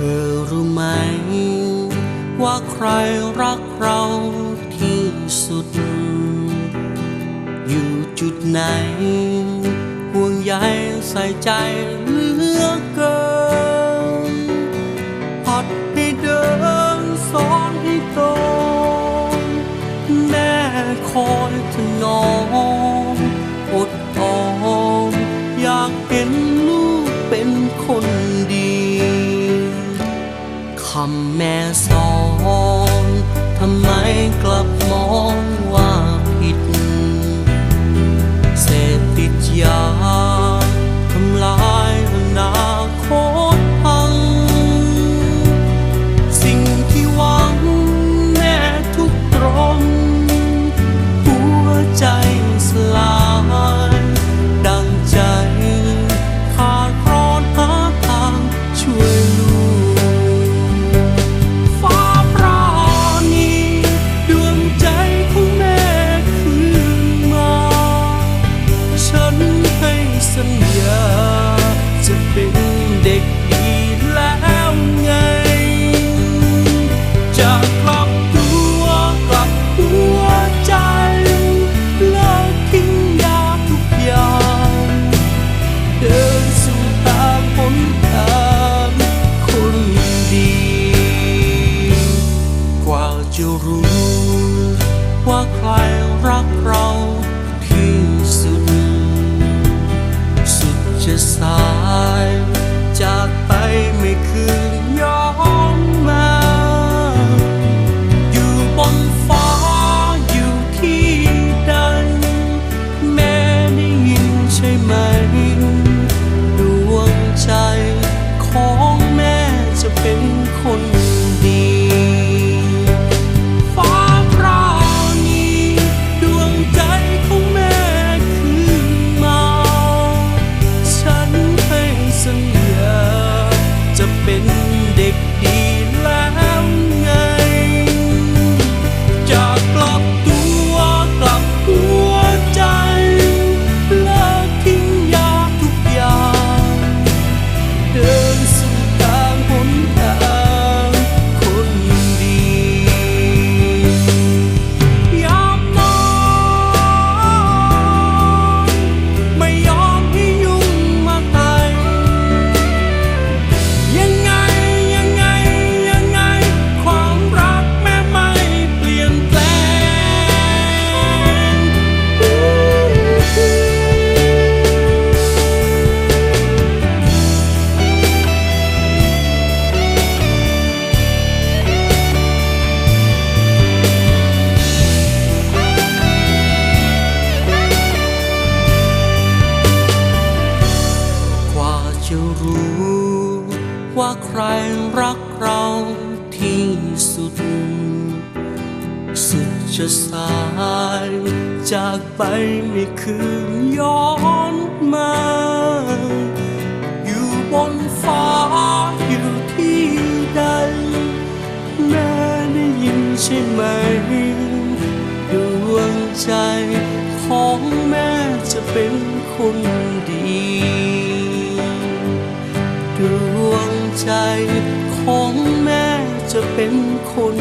ธอรู้ไหม ว่าใครรักเราที่สุด อยู่จุดไหน ห่วงใยใส่ใจเหลือเกินพอดให้เดินสอนให้ตรงแม่คอยถึง คำแม่สอนทำไมกลับมองว่า ว่าใครรักเราที่สุด สุดจะสาย จากไปไม่คืนย้อนมา อยู่บนฟ้าอยู่ที่ใดแม่ได้ยินใช่ไหมดวงใจของแม่จะเป็นคนดี do ใจของแม่จะเป็นคน